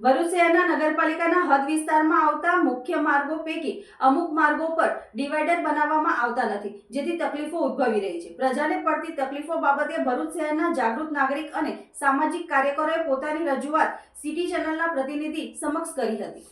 ભરૂચ શહેરના નગરપાલિકાના હદ વિસ્તારમાં આવતા મુખ્ય માર્ગો પૈકી અમુક માર્ગો પર ડિવાઈડર બનાવવામાં આવતા નથી, જેથી તકલીફો ઉદ્ભવી રહી છે. પ્રજાને પડતી તકલીફો બાબતે ભરૂચ શહેરના જાગૃત નાગરિક અને સામાજિક કાર્યકરોએ પોતાની રજૂઆત સિટી ચેનલના પ્રતિનિધિ સમક્ષ કરી હતી.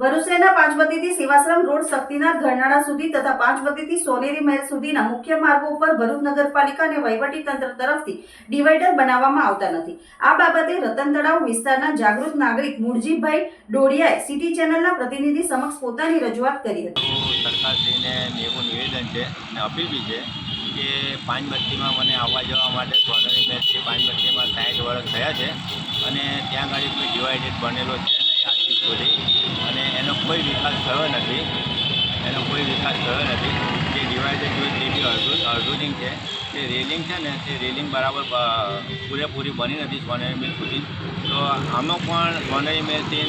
ભરૂચ શહેરના પાંચબત્તીથી સેવાશ્રમ રોડ શક્તિનાથ ઘરનાળા સુધી તથા પાંચવતીથી સોનેરી મહેલ સુધીના મુખ્ય માર્ગો ઉપર ભરૂચ નગરપાલિકા અને વહીવટી તંત્ર તરફથી ડિવાઈડર બનાવવામાં આવતા નથી. આ બાબતે રતન તળાવ વિસ્તારના જાગૃત નાગરિક મુરજીભાઈ ડોડિયાએ સિટી ચેનલના પ્રતિનિધિ સમક્ષ પોતાની રજૂઆત કરી હતી. સરકારશ્રીને એવું નિવેદન છે અને અપીલ બી છે કે પાંચબત્તીમાં મને આવવા જવા માટે સોનરી મેચથી પાંચબત્તીમાં સાઠ વર્ષ થયા છે અને ત્યાં આગળ કોઈ ડિવાઇડેડ બનેલો છે. સુધી. અને એનો કોઈ વિકાસ થયો નથી. એનો કોઈ વિકાસ થયો નથી. જે ડિવાઇડર જોઈ તે બી અડધું અડધું છે તે રેલિંગ છે ને તે રેલિંગ બરાબર પૂરેપૂરી બની નથી સોનેરી મિલ સુધી. તો આમાં પણ સોનેરી મિલથી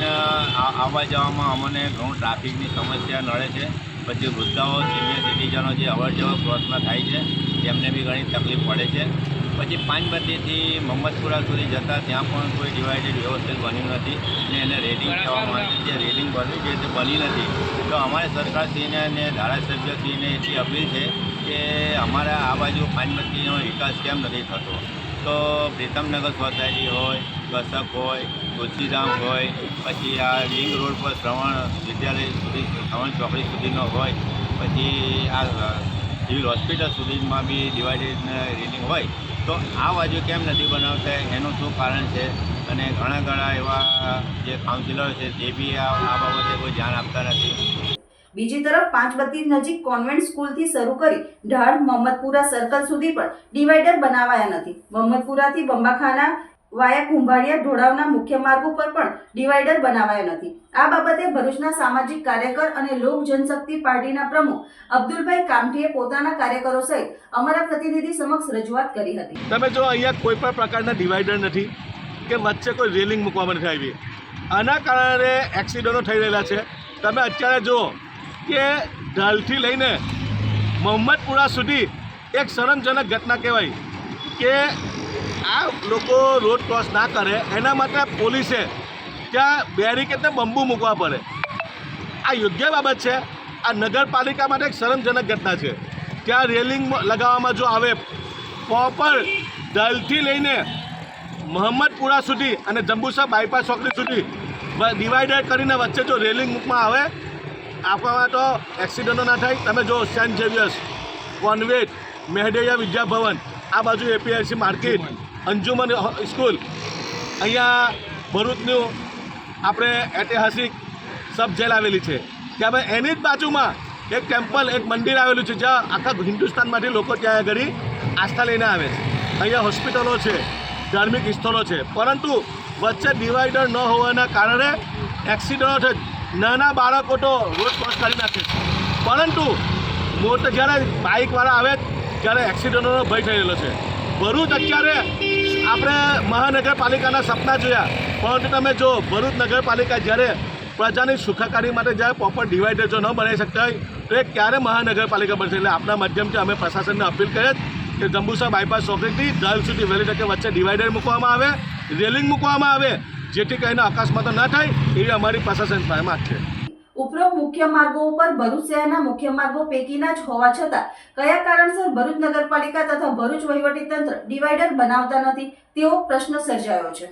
આવવા જવામાં અમને ઘણું ટ્રાફિકની સમસ્યા નડે છે. પછી વૃદ્ધાઓ સિનિયર સિટીઝનો જે અવર જવર ક્રોસમાં થાય છે, તેમને બી ઘણી તકલીફ પડે છે. પછી પાનબત્તીથી મોહમ્મદપુરા સુધી જતાં ત્યાં પણ કોઈ ડિવાઇડેડ વ્યવસ્થિત બન્યું નથી અને એને રેલિંગ કહેવામાં આવે છે. જે રેલિંગ બનવી છે તે બની નથી. તો અમારે સરકારશ્રીને અને ધારાસભ્યશ્રીને એટલી અપીલ છે કે અમારા આ બાજુ પાંચબત્તીનો વિકાસ કેમ નથી થતો? તો પ્રીતમનગર સોસાયટી હોય કસક હોય તુલસીધામ હોય પછી આ લિંક રોડ પર શ્રવણ વિદ્યાલય સુધી શ્રવણ ચોકડી સુધીનો હોય પછી આ સિવિલ હોસ્પિટલ સુધીમાં બી ડિવાઇડેડ રેલિંગ હોય, તો આ બાજુ કેમ નથી બનાવતા? એનું શું કારણ છે? અને ઘણા ઘણા એવા જે કાઉન્સિલર છે, તે બી આ બાબતે કોઈ ધ્યાન આપતા નથી. બીજી તરફ પાંચબત્તી નજીક કોન્વેન્ટ સ્કૂલથી શરૂ કરી ઢાળ, મહમ્મદપુરા સર્કલ સુધી પણ ડિવાઈડર બનાવાયા નથી. મહમ્મદપુરાથી બંબાખાના વાયા કુંભાળિયા ઢોળાવના મુખ્ય માર્ગ ઉપર પણ ડિવાઈડર બનાવાયો નથી. આ બાબતે ભરૂચના સામાજિક કાર્યકર અને લોક જનશક્તિ પાર્ટીના પ્રમુખ અબ્દુલભાઈ કામઠીએ પોતાના કાર્યકરો સહિત અમારા પ્રતિનિધિ સમક્ષ રજૂઆત કરી હતી. તમે જો અહીંયા કોઈ પણ પ્રકારના ડિવાઈડર નથી કે વચ્ચે કોઈ રેલિંગ મૂકવામાં નથી આવી. આના કારણે એક્સિડન્ટો થઈ રહેલા છે. તમે અત્યારે જુઓ કે ઢાલથી લઈને મોહમ્મદપુરા સુધી એક શરમજનક ઘટના કહેવાય કે આ લોકો રોડ ક્રોસ ના કરે, એના માટે પોલીસે ત્યાં બેરિકેડને બંબુ મૂકવા પડે. આ યોગ્ય બાબત છે. આ નગરપાલિકા માટે એક શરમજનક ઘટના છે. ત્યાં રેલિંગ લગાવવામાં જો આવે, પ્રોપર દલથી લઈને મોહમ્મદપુરા સુધી અને જંબુસર બાયપાસ ચોકડી સુધી ડિવાઈડર કરીને વચ્ચે જો રેલિંગ મૂકવામાં આવે, આપવામાં તો એક્સિડન્ટો ના થાય. તમે જો સેન્ટ ઝેવિયર્સ, કોન્વેટ મેહડેયા વિદ્યાભવન આ બાજુ એપીએસસી માર્કેટ અંજુમન સ્કૂલ અહીંયા ભરૂચનું આપણે ઐતિહાસિક સબ જેલ આવેલી છે. ત્યાં એની જ બાજુમાં એક ટેમ્પલ એક મંદિર આવેલું છે, જ્યાં આખા હિન્દુસ્તાનમાંથી લોકો ત્યાં આગળ આસ્થા લઈને આવે છે. અહીંયા હોસ્પિટલો છે, ધાર્મિક સ્થળો છે. પરંતુ વચ્ચે ડિવાઈડર ન હોવાના કારણે એક્સિડન્ટો છે. નાના બાળકો તો રોડ ક્રોસ કરી નાખે છે. પરંતુ મોટા જ્યારે બાઇકવાળા આવે ત્યારે એક્સિડન્ટનો ભય થયેલો છે. ભરૂચ અત્યારે આપણે મહાનગરપાલિકાના સપના જોયા. પરંતુ તમે જો ભરૂચ નગરપાલિકા જ્યારે પ્રજાની સુખાકારી માટે જ્યારે પ્રોપર ડિવાઈડર જો ન બનાવી શકતા હોય, તો એ ક્યારે મહાનગરપાલિકા બનશે? એટલે આપણા માધ્યમથી અમે પ્રશાસનને અપીલ કરીએ કે જંબુસા બાયપાસ ચોકડીથી દલ સુધી વહેલી તકે વચ્ચે ડિવાઈડર મૂકવામાં આવે રેલિંગ મૂકવામાં આવે, જેથી કરીને અકસ્માતો ન થાય, એવી અમારી પ્રશાસન માંગ છે. ઉપરોક્ત મુખ્ય માર્ગો ઉપર ભરૂચ શહેરના મુખ્ય માર્ગો પૈકીના જ હોવા છતાં કયા કારણસર ભરૂચ નગરપાલિકા તથા ભરૂચ વહીવટી તંત્ર ડિવાઈડર બનાવતા નથી તેવો પ્રશ્ન સર્જાયો છે.